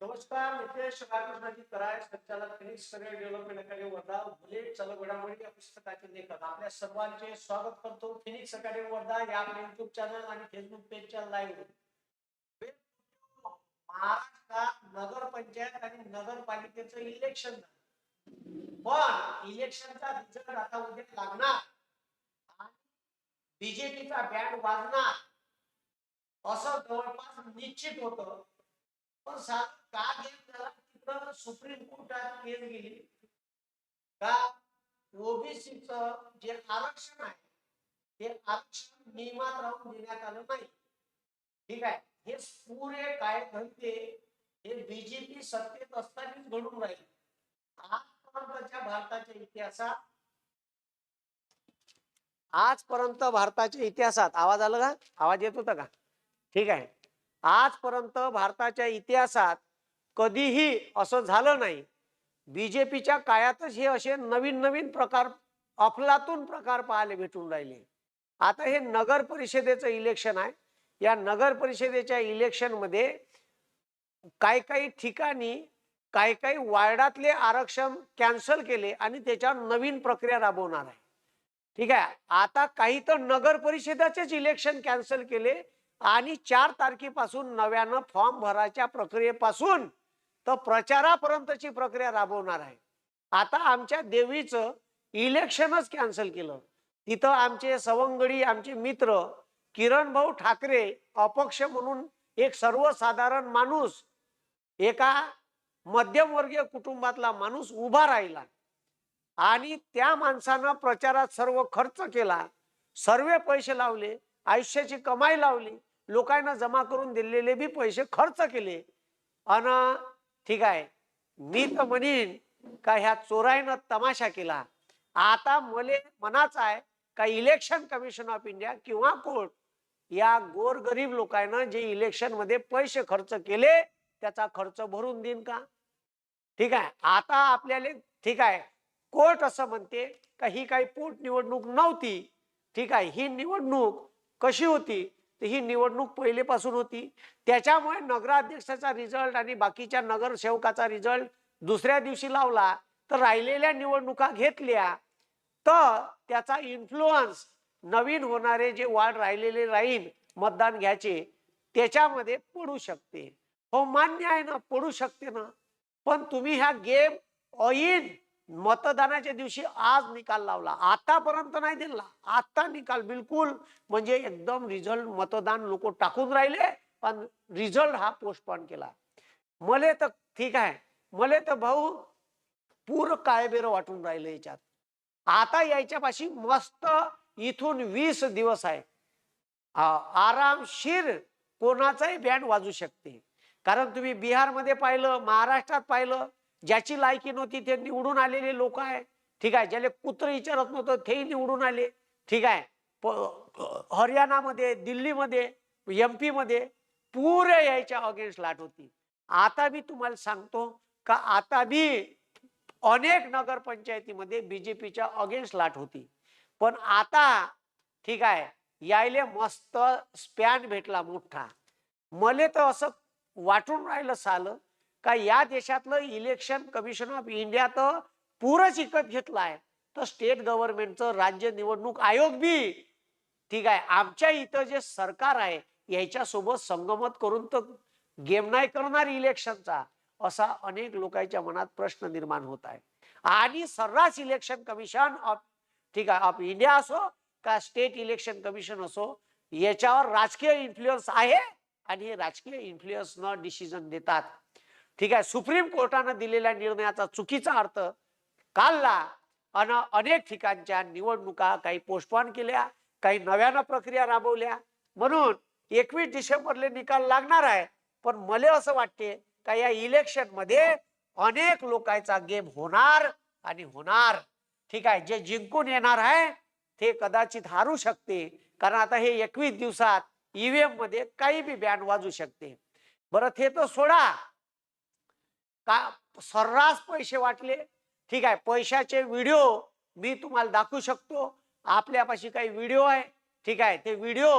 नमस्कार नितेश बाळकृष्णाजी कराय संचालक Phoenix career development academy Wardha bullet चलक घडामोडी या पुस्तकाचे लेखक आपल्या सर्वांचे स्वागत करतो फिनिक्स अकॅडमी वर्धा या आपल्या युट्यूब चॅनल आणि फेसबुक पेजच्या लाईव्ह महाराष्ट्रात नगरपंचायत आणि नगरपालिकेचं इलेक्शन झालं. पण इलेक्शनचा रिझल्ट आता उद्या लागणार. आणि बीजेपीचा बँड वाजणार. असं जवळपास निश्चित होतं. पण साधारण का गेम झाला तिथं सुप्रीम कोर्टात केस गेली. का? ओबीसीच जे आरक्षण आहे ते आरक्षण नियमात राहून देण्यात आलं नाही. ठीक आहे? हे पुरे काय घडते हे बीजेपी सत्तेत असतानाच घडून राहील. आजपर्यंतच्या भारताच्या इतिहासात आजपर्यंत भारताच्या इतिहासात आवाज आला का? आवाज येत होता का? ठीक आहे. आजपर्यंत भारताच्या इतिहासात कधीही असं झालं नाही. बीजेपीच्या काळातच हे असे नवीन नवीन प्रकार अफलातून प्रकार पाहायला भेटून राहिले. आता हे नगर परिषदेचं इलेक्शन आहे. या नगर परिषदेच्या इलेक्शनमध्ये काही काही ठिकाणी काही काही वार्डातले आरक्षण कॅन्सल केले आणि त्याच्यावर नवीन प्रक्रिया राबवणार आहे. ठीक आहे? आता काही तर नगर परिषदेचेच इलेक्शन कॅन्सल केले आणि चार तारखेपासून नव्यानं फॉर्म भरायच्या प्रक्रियेपासून तर प्रचारापर्यंतची प्रक्रिया राबवणार आहे. आता आमच्या देवीचं इलेक्शनच कॅन्सल केलं. तिथं आमचे सवंगडी आमचे मित्र किरण भाऊ ठाकरे अपक्ष म्हणून एक सर्वसाधारण माणूस एका मध्यमवर्गीय कुटुंबातला माणूस उभा राहिला. आणि त्या माणसानं प्रचारात सर्व खर्च केला. सर्व पैसे लावले आयुष्याची कमाई लावली. लोकांना जमा करून दिलेले बी पैसे खर्च केले. अन ठीक आहे. मी तर म्हणीन का ह्या चोराईनं तमाशा केला. आता मले मनाच आहे का इलेक्शन कमिशन ऑफ इंडिया किंवा कोर्ट या गोरगरीब लोकांना जे इलेक्शनमध्ये पैसे खर्च केले त्याचा खर्च भरून देईन का? ठीक आहे. आता आपल्याला ठीक आहे. कोर्ट असं म्हणते का ही काही पोट निवडणूक नव्हती. ठीक आहे. ही निवडणूक कशी होती? तर ही निवडणूक पहिलेपासून होती. त्याच्यामुळे नगराध्यक्षाचा रिझल्ट आणि बाकीच्या नगरसेवकाचा रिझल्ट दुसऱ्या दिवशी लावला. तर राहिलेल्या निवडणुका घेतल्या. तर त्याचा इन्फ्लुअन्स नवीन होणारे जे वार्ड राहिलेले राहील मतदान घ्यायचे त्याच्यामध्ये पडू शकते. हो मान्य आहे ना पडू शकते ना. पण तुम्ही ह्या गेम ऑइन मतदानाच्या दिवशी आज निकाल लावला. आतापर्यंत नाही दिला. आता निकाल बिलकुल म्हणजे एकदम रिझल्ट मतदान लोक टाकून राहिले पण रिझल्ट हा पोस्टपॉन केला. मले तर ठीक आहे. मले तर भाऊ पूर काळबेर वाटून राहिले याच्यात. आता यायच्यापाशी मस्त इथून वीस दिवस आहे. आरामशीर कोणाचाही बँड वाजू शकते. कारण तुम्ही बिहारमध्ये पाहिलं महाराष्ट्रात पाहिलं ज्याची लायकी नव्हती ते निवडून आलेले लोक आहे. ठीक आहे ज्याला कुत्र विचारत नव्हतं तेही निवडून आले. ठीक आहे प- हरियाणामध्ये दिल्लीमध्ये एम पी मध्ये पुरे यायच्या अगेन्स्ट लाट होती. आता मी तुम्हाला सांगतो का आता बी अनेक नगरपंचायतीमध्ये बीजेपीच्या अगेन्स्ट लाट होती. पण आता ठीक आहे यायले मस्त स्पॅन भेटला मोठा. मले तर असं वाटून राहिलं सालं. का या देशातलं इलेक्शन कमिशन ऑफ इंडिया तर पुरंच विकत घेतलाय. तर स्टेट गव्हर्नमेंटचं राज्य निवडणूक आयोग बी ठीक आहे. आमच्या इथं जे सरकार आहे याच्यासोबत संगमत करून तर गेम नाही करणार इलेक्शनचा असा अनेक लोकांच्या मनात प्रश्न निर्माण होत आहे. आणि सर्रास इलेक्शन कमिशन ऑफ ठीक आहे ऑफ इंडिया असो का स्टेट इलेक्शन कमिशन असो याच्यावर राजकीय इन्फ्लुएन्स आहे आणि हे राजकीय इन्फ्लुएन्स न डिसिजन देतात. ठीक आहे सुप्रीम कोर्टानं दिलेल्या निर्णयाचा चुकीचा अर्थ कालला अन अनेक ठिकाणच्या निवडणुका काही पोस्टपॉन केल्या काही नव्यानं प्रक्रिया राबवल्या. म्हणून एकवीस डिसेंबरले निकाल लागणार आहे पण मला असं वाटते का या इलेक्शनमध्ये अनेक लोकांचा गेम होणार आणि होणार. ठीक आहे जे जिंकून येणार आहे ते कदाचित हारू शकते. कारण आता हे एकवीस दिवसात ईव्हीएममध्ये काही बी बॅन वाजू शकते. बरं ते तर सोडा. का सर्रास पैसे वाटले? ठीक आहे पैशाचे व्हिडिओ मी तुम्हाला दाखवू शकतो. आपल्यापाशी काही व्हिडिओ आहे ठीक आहे ते व्हिडिओ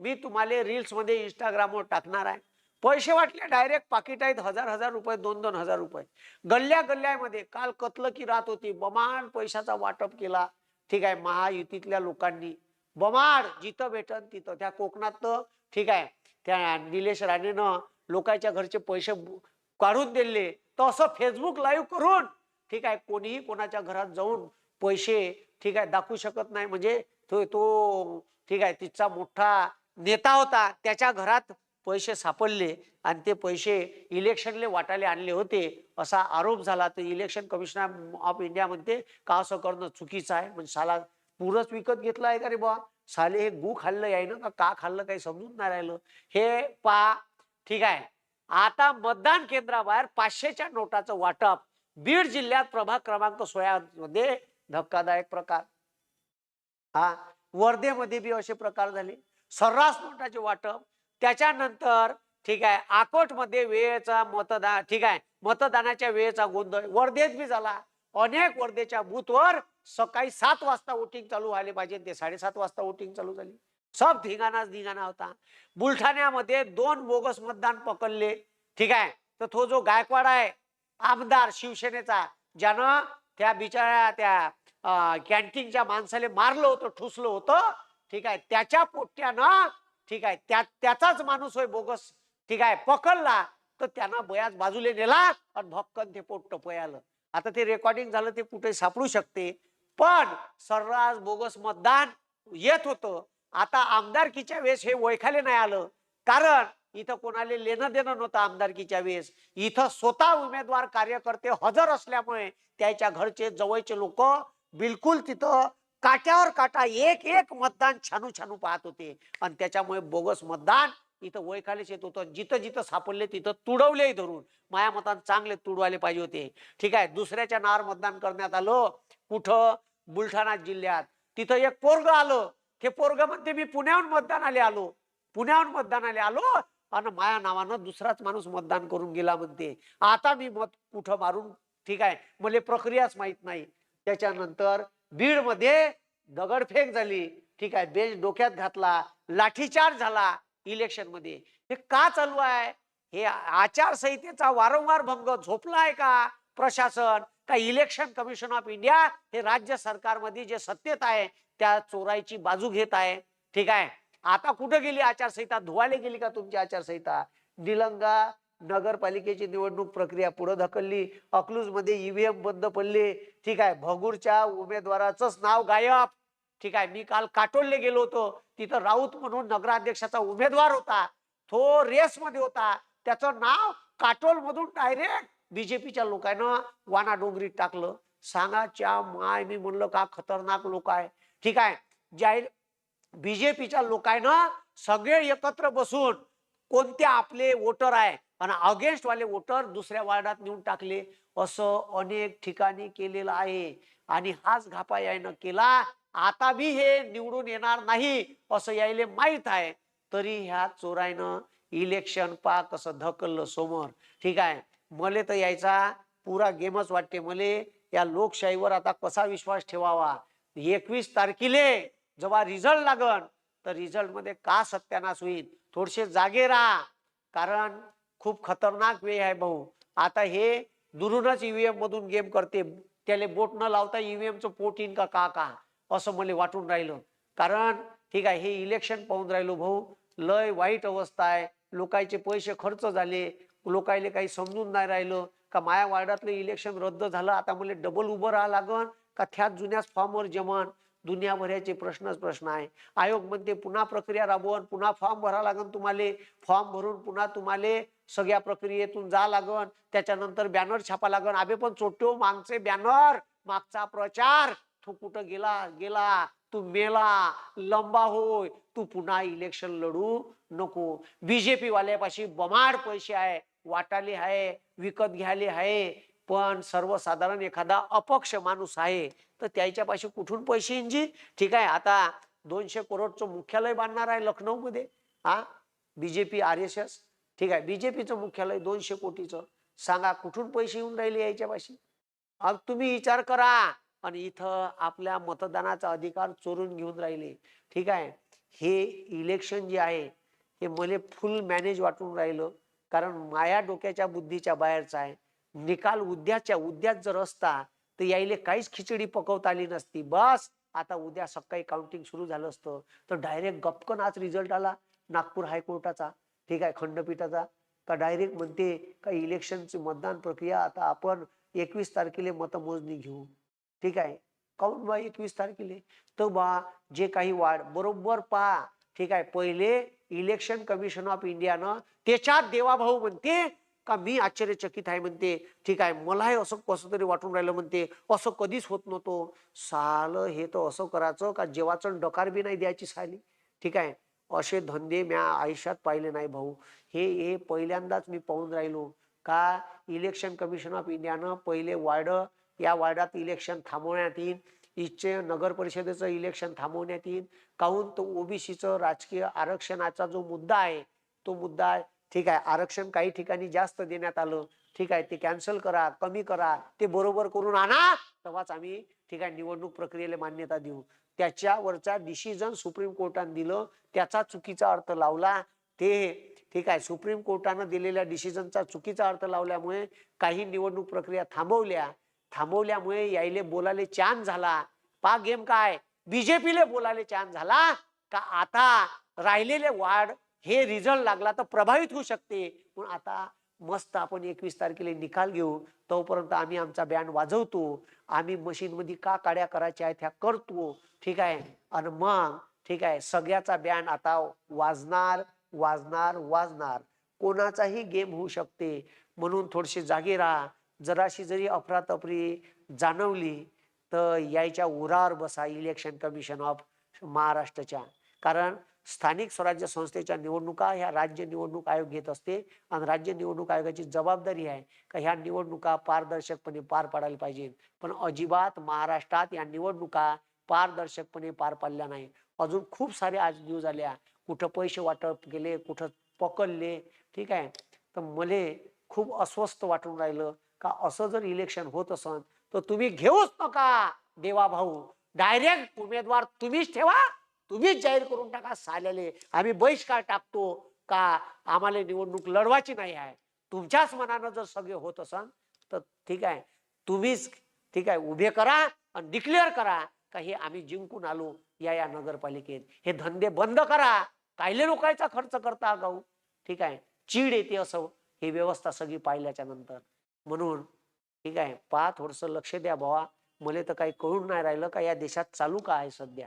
मी तुम्हाला रील्समध्ये इंस्टाग्रामवर टाकणार आहे. पैसे वाटले डायरेक्ट पाकिट आहेत हजार हजार रुपये दोन दोन हजार रुपये. गल्ल्या गल्ल्यामध्ये काल कतलं की रात होती बमाड पैशाचा वाटप केला. ठीक आहे महायुतीतल्या लोकांनी. बमाड जिथं भेटन तिथं त्या कोकणात ठीक आहे त्या निलेश राणेनं लोकांच्या घरचे पैसे काढून दिले. तर असं फेसबुक लाईव्ह करून ठीक आहे कोणीही कोणाच्या घरात जाऊन पैसे ठीक आहे दाखवू शकत नाही. म्हणजे तो तो ठीक आहे तिचा मोठा नेता होता त्याच्या घरात पैसे सापडले आणि ते पैसे इलेक्शनले वाटायला आणले होते असा आरोप झाला. तर इलेक्शन कमिशनर ऑफ इंडिया म्हणते का असं करणं चुकीचं आहे? म्हणजे साला पुरच विकत घेतलं आहे का रे बा साले हे गु खाल्लं यायनं ना? का का खाल्लं काही समजून नाही राहिलं? हे पा ठीक आहे आता मतदान केंद्राबाहेर पाचशेच्या नोटाचं वाटप. बीड जिल्ह्यात प्रभाग क्रमांक सोळा मध्ये धक्कादायक प्रकार. हा वर्धेमध्ये बी असे प्रकार झाले. सर्रास नोटाचे वाटप. त्याच्यानंतर ठीक आहे आकोटमध्ये वेळेचा मतदान ठीक आहे मतदानाच्या वेळेचा गोंधळ. वर्धेत बी झाला. अनेक वर्धेच्या बूथवर सकाळी सात वाजता वोटिंग चालू व्हायला पाहिजे. ते साडेसात वाजता वोटिंग चालू झाली. सब धिंगाणाच धिंगाणा होता. बुलढाण्यामध्ये दोन बोगस मतदान पकडले. ठीक आहे? तर तो जो गायकवाड आहे आमदार शिवसेनेचा ज्यानं त्या बिचाऱ्या त्या कॅन्टीनच्या माणसाला मारलं होतं ठुसलं होतं ठीक आहे? त्याच्या पोट्यानं ठीक आहे? त्या त्याचाच माणूस होय बोगस. ठीक आहे? पकडला तर त्यांना बयाच बाजूला नेला आणि भक्कन ते पोट टपय आता ते रेकॉर्डिंग झालं ते कुठे सापडू शकते? पण सर्रास बोगस मतदान येत होतं. आता आमदारकीच्या वेळेस हे वैखाले नाही आलं. कारण इथं कोणाला लेणं देणं नव्हतं आमदारकीच्या वेळेस. इथं स्वतः उमेदवार कार्यकर्ते हजर असल्यामुळे त्याच्या घरचे जवळचे लोक बिलकुल तिथं काट्यावर काटा एक एक मतदान छानू छानू पाहत होते. आणि त्याच्यामुळे बोगस मतदान इथं वैखालीच येत होतं. जिथं जिथं सापडले तिथं तुडवलेही धरून. माया मतान चांगले तुडवायला पाहिजे होते. ठीक आहे दुसऱ्याच्या नार मतदान करण्यात आलं. कुठं? बुलढाणा जिल्ह्यात. तिथं एक पोरग आलं. हे पोरग म्हणते मी पुण्याहून मतदानाले आलो. पुण्याहून मतदानाले आलो. आणि माया नावानं दुसराच माणूस मतदान करून गेला म्हणते. आता मी मत कुठं मारून ठीक आहे मला प्रक्रियाच माहीत नाही. त्याच्यानंतर बीडमध्ये दगडफेक झाली. ठीक आहे बेंच डोक्यात घातला लाठीचार्ज झाला इलेक्शनमध्ये हे का चालू आहे? हे आचारसंहितेचा वारंवार भंग झोपला आहे का प्रशासन? का इलेक्शन कमिशन ऑफ इंडिया हे राज्य सरकारमध्ये जे सत्तेत आहे त्या चोराईची बाजू घेत आहे. ठीक आहे? आता कुठं गेली आचारसंहिता? धुवायला गेली का तुमची आचारसंहिता? निलंगा नगरपालिकेची निवडणूक प्रक्रिया पुढे ढकलली. अकलूजमध्ये ईव्हीएम बंद पडले. ठीक आहे? भगूरच्या उमेदवाराचंच नाव गायब. ठीक आहे? मी काल काटोलले गेलो होतो. तिथं राऊत म्हणून नगराध्यक्षाचा उमेदवार होता. तो रेस मध्ये होता. त्याचं नाव काटोलमधून डायरेक्ट बीजेपीच्या लोकांना वाना डोंगरीत टाकलं सांगाच्या माय मी म्हणलं का खतरनाक लोक आहे? ठीक आहे? जाहीर बीजेपीच्या लोकांना सगळे एकत्र बसून कोणते आपले वोटर आहे आणि अगेन्स्ट वाले वोटर दुसऱ्या वार्डात नेऊन टाकले. असं अनेक ठिकाणी केलेलं आहे. आणि हाच घापा यायनं केला. आता बी हे निवडून येणार नाही असं यायले माहीत आहे. तरी ह्या चोरायनं इलेक्शन पा कसं धकललं समोर. ठीक आहे? मले तर यायचा पुरा गेमच वाटते मले. या लोकशाहीवर आता कसा विश्वास ठेवावा? एकवीस तारखेले जेव्हा रिझल्ट लागन तर रिझल्टमध्ये का सत्यानाश होईल थोडेसे जागे राहा. कारण खूप खतरनाक वेळ आहे भाऊ. आता हे दुरूनच ईव्हीएम मधून गेम करते. त्याला बोट न लावता ईव्हीएम चं पोट येईन का का का? असं मला वाटून राहिलं. कारण ठीक आहे हे इलेक्शन पाहून राहिलो भाऊ. लय वाईट अवस्था आहे. लोकांचे पैसे खर्च झाले. लोकायले काही समजून नाही राहिलं. का माया वार्डातलं इलेक्शन रद्द झालं. आता मला डबल उभं राहा लागन. का त्याच जुन्याच फॉर्मवर जमन दुनियाभराचे प्रश्नच प्रश्न आहे. आयोग म्हणते पुन्हा प्रक्रिया राबवून पुन्हा फॉर्म भरा लागन तुम्हाला. फॉर्म भरून पुन्हा तुम्हाला सगळ्या प्रक्रियेतून जा लागन. त्याच्यानंतर बॅनर छापा लागन. आबे पण चोट्यो मागचे बॅनर मागचा प्रचार. तू कुठं गेला? गेला. तू मेला. लंबा होय. तू पुन्हा इलेक्शन लढू नको. बीजेपी वाल्यापाशी बमाड पैसे आहे. वाटाले आहे. विकत घ्यायले आहे. पण सर्वसाधारण एखादा अपक्ष माणूस आहे तर त्याच्यापाशी कुठून पैसे इंजिन? ठीक आहे आता दोनशे करोडचं मुख्यालय बांधणार आहे लखनौमध्ये हा? बीजेपी आर एस एस ठीक आहे बीजेपीचं मुख्यालय दोनशे कोटीचं. सांगा कुठून पैसे येऊन राहिले याच्यापाशी? अब तुम्ही विचार करा. आणि इथं आपल्या मतदानाचा अधिकार चोरून घेऊन राहिले. ठीक आहे हे इलेक्शन जे आहे हे मला फुल मॅनेज वाटून राहिलं. कारण माया डोक्याच्या बुद्धीच्या बाहेरचं आहे. निकाल उद्याच्या उद्याच जर असता तर यायले काहीच खिचडी पकवता आली नसती. बस आता उद्या सकाळी काउंटिंग सुरू झालं असतं. तर डायरेक्ट गपकन आज रिझल्ट आला नागपूर हायकोर्टाचा. ठीक आहे खंडपीठाचा. का डायरेक्ट म्हणते का इलेक्शनची मतदान प्रक्रिया आता आपण एकवीस तारखेला मतमोजणी घेऊ. ठीक आहे. काऊन बा एकवीस तारखेला? तर बा जे काही वाढ बरोबर पहा. ठीक आहे पहिले इलेक्शन कमिशन ऑफ इंडियानं त्याच्यात देवाभाऊ म्हणते का मी आश्चर्यचकित आहे म्हणते? ठीक आहे मलाही असं कसं तरी वाटून राहिलं म्हणते. असं कधीच होत नव्हतं. सालं हे तर असं करायचं का जेवाचं डकार बी नाही द्यायची साली. ठीक आहे असे धंदे म्या आयुष्यात पाहिले नाही भाऊ. हे हे पहिल्यांदाच मी पाहून राहिलो. का इलेक्शन कमिशन ऑफ इंडियानं पहिले वार्ड या वार्डात इलेक्शन थांबवण्यात येईल इच्छे नगर परिषदेचं इलेक्शन थांबवण्यात येईल काहून तो ओबीसीचं राजकीय आरक्षणाचा जो मुद्दा आहे तो मुद्दा ठीक आहे आरक्षण काही ठिकाणी जास्त देण्यात आलं ठीक आहे ते कॅन्सल करा कमी करा ते बरोबर करून आणा तेव्हाच आम्ही ठीक आहे निवडणूक प्रक्रियेला मान्यता देऊ. त्याच्यावरचा डिसिजन सुप्रीम कोर्टाने दिलं त्याचा चुकीचा अर्थ लावला ते ठीक आहे सुप्रीम कोर्टानं दिलेल्या डिसिजनचा चुकीचा अर्थ लावल्यामुळे काही निवडणूक प्रक्रिया थांबवल्या थांबवल्यामुळे यायले बोलाले चान झाला. पा गेम काय? बीजेपीले बोलाले चान झाला? का आता राहिलेले वाढ हे रिझल्ट लागला तर प्रभावित होऊ शकते. पण आता मस्त आपण एकवीस तारखेला निकाल घेऊ. तोपर्यंत आम्ही आमचा बँड वाजवतो. आम्ही मशीनमध्ये का काड्या करायच्या आहेत ह्या करतो. ठीक आहे? आणि मग ठीक आहे सगळ्याचा बँड आता वाजणार वाजणार वाजणार. कोणाचाही गेम होऊ शकते. म्हणून थोडीशी जागे राहा. जराशी जरी अफरातफरी जाणवली तर यायच्या उरावर बसा. इलेक्शन कमिशन ऑफ महाराष्ट्राच्या कारण स्थानिक स्वराज्य संस्थेच्या निवडणुका ह्या राज्य निवडणूक आयोग घेत असते आणि राज्य निवडणूक आयोगाची जबाबदारी आहे का ह्या निवडणुका पारदर्शकपणे पार पाडायला पाहिजे पण अजिबात महाराष्ट्रात या निवडणुका पारदर्शकपणे पार पाडल्या नाही अजून खूप सारे आज न्यूज आल्या. कुठं पैसे वाटप गेले कुठं पकडले ठीक आहे. तर मले खूप अस्वस्थ वाटून राहिलं का असं जर इलेक्शन होत असन तर तुम्ही घेऊच नका देवा भाऊ. डायरेक्ट उमेदवार तुम्हीच ठेवा. तुम्हीच जाहीर करून टाका साल्याले आम्ही बहिष्कार टाकतो का? आम्हाला निवडणूक लढवायची नाही आहे. तुमच्याच मनानं जर सगळे होत असन तर ठीक आहे. तुम्हीच ठीक आहे उभे करा आणि डिक्लेअर करा का हे आम्ही जिंकून आलो या या नगरपालिकेत. हे धंदे बंद करा. कायले लोकांचा खर्च करता गाऊ ठीक आहे. चीड येते असं. ही व्यवस्था सगळी पाहिल्याच्या नंतर. म्हणून ठीक आहे. पहा थोडस लक्ष द्या भावा. मला तर काही कळून नाही राहिलं का या देशात चालू का आहे सध्या?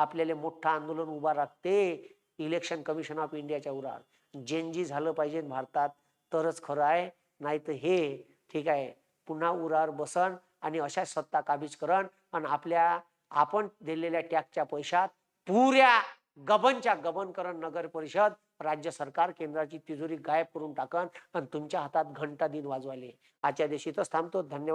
आपल्याला मोठं आंदोलन उभा राखते. इलेक्शन कमिशन ऑफ इंडियाच्या उरार जेनजी झालं पाहिजे भारतात तरच खरं आहे. नाही तर हे ठीक आहे. पुन्हा उरावर बसन आणि अशा सत्ता काबीज करण आणि आपल्या आपण दिलेल्या टॅक्सच्या पैशात पुऱ्या गबनच्या गबन करण नगर परिषद राज्य सरकार केंद्राची तिजोरी गायब करून टाकन आणि तुमच्या हातात घंटा दिन वाजवायले. आजच्या दिवशी थांबतो. धन्यवाद.